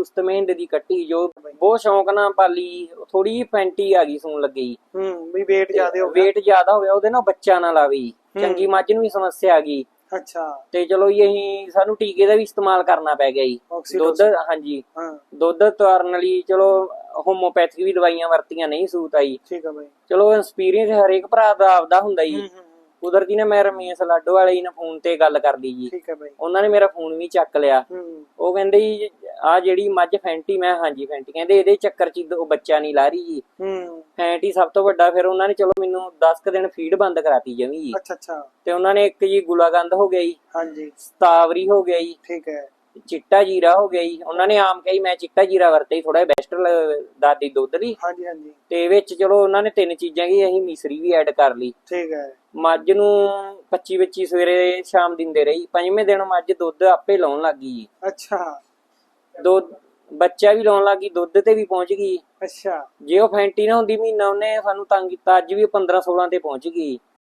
ਉਸਤ ਮਹਿੰਦ ਦੀ ਕੱਟੀ ਜੋ ਬਹੁਤ ਸ਼ੌਂਕ ਨਾਲ ਪਾਲੀ ਥੋੜੀ ਜਿਹੀ ਫੈਂਟੀ ਆ ਗਈ ਸੂਣ ਲੱਗੀ। ਹੂੰ ਵੀ weight ਜ਼ਿਆਦੇ ਹੋ ਗਿਆ। weight ਜ਼ਿਆਦਾ ਹੋ ਗਿਆ ਉਹਦੇ ਨਾਲ ਬੱਚਾ ਨਾ ਲਾਵੇ। ਚੰਗੀ ਮੱਝ ਨੂੰ ਵੀ ਸਮੱਸਿਆ ਆ ਗਈ। ਅੱਛਾ। ਤੇ ਚਲੋ ਜੀ ਅਸੀਂ ਸਾਨੂੰ ਟੀਕੇ ਦਾ ਵੀ ਇਸਤੇਮਾਲ ਕਰਨਾ ਪੈ ਗਿਆ ਜੀ। ਦੁੱਧ ਹਾਂਜੀ। ਹਾਂ। ਦੁੱਧ ਤਾਰਨ ਲਈ ਚਲੋ ਹੋਮੋਪੈਥਿਕ ਵੀ ਦਵਾਈਆਂ ਵਰਤੀਆਂ ਨਹੀਂ ਸੂਤ ਆਈ। ਠੀਕ ਆ ਬਾਈ। ਚਲੋ ਐਕਸਪੀਰੀਅੰਸ ਹਰੇਕ ਭਰਾ ਦਾ ਆਪਦਾ ਹੁੰਦਾ ਹੂੰ ਜੀ। ਹੂੰ ਹੂੰ, ਕੁਦਰਤੀ ਨੇ ਮੈਂ ਰਮੇਸ਼ ਲਾਡੋ ਵਾਲੇ ਜੀ ਨਾਲ ਫੋਨ ਤੇ ਗੱਲ ਕਰ ਲਈ ਜੀ। ਠੀਕ ਆ ਬਾਈ। ਉਹਨਾਂ ਨੇ ਮੇਰਾ ਫੋਨ ਵੀ ਚੱਕ ਲਿਆ। ਹੂੰ। ਉਹ ਕਹਿੰਦੇ ਜੀ ਆ ਜਿਹੜੀ ਮੱਝ ਫੈਂਟੀ ਮੈਂ ਹਾਂਜੀ ਫੈਂਟੀ ਕਹਿੰਦੇ ਇਹਦੇ ਚੱਕਰ ਚ ਉਹ ਬੱਚਾ ਨਹੀਂ ਲਾ ਰਹੀ ਜੀ। ਹੂੰ। ਫੈਂਟੀ ਸਭ ਤੋਂ ਵੱਡਾ ਫਿਰ ਉਹਨਾਂ ਨੇ ਚਲੋ ਮੈਨੂੰ 10 ਕੁ ਦਿਨ ਫੀਡ ਬੰਦ ਕਰਾਤੀ ਜਮੀ ਜੀ। ਅੱਛਾ ਅੱਛਾ। ਤੇ ਉਹਨਾਂ ਨੇ ਇੱਕ ਜੀ ਗੁਲਾਗੰਦ ਹੋ ਗਿਆ ਜੀ। ਹਾਂਜੀ। ਸਤਾਵਰੀ ਹੋ ਗਿਆ ਜੀ। ਠੀਕ ਹੈ। ਚਿੱਟਾ ਜੀਰਾ ਹੋ ਗਿਆ ਜੀ। ਉਹਨਾਂ ਨੇ ਆਮ ਕਹੀ ਮੈਂ ਚਿੱਟਾ ਜੀਰਾ ਵਰਤੇ ਥੋੜਾ ਬੈਸਟ ਦਾਦੀ ਦੁੱਧ ਦੀ। ਹਾਂਜੀ ਹਾਂਜੀ। ਤੇ ਵਿੱਚ ਚਲੋ ਉਹਨਾਂ ਨੇ ਤਿੰਨ ਚੀਜ਼ਾਂ ਕੀ ਅਸੀਂ ਮਿਸਰੀ ਵੀ ਐਡ ਕਰ ਲਈ। ਠੀਕ ਹੈ। ਮੱਝ ਨੂੰ 25 25 ਸਵੇਰੇ ਸ਼ਾਮ ਦਿੰਦੇ ਰਹੀ। ਪੰਜਵੇਂ ਦਿਨ ਮੱਝ ਦੁੱਧ ਆਪੇ ਲਾਉਣ ਲੱਗੀ ਜੀ। ਅੱਛਾ। ਦੁੱਧ ਬੱਚਾ ਵੀ ਲਾਉਣ ਲੱਗੀ ਦੁੱਧ ਤੇ ਵੀ ਪਹੁੰਚ ਗਈ। ਅੱਛਾ। ਜੇ ਉਹ ਫੈਂਟੀ ਨਾ ਹੁੰਦੀ ਮਹੀਨਾ ਉਹਨੇ ਸਾਨੂੰ ਤੰਗ ਕੀਤਾ ਅੱਜ ਵੀ 15 16 ਤੇ ਪਹੁੰਚ ਗਈ।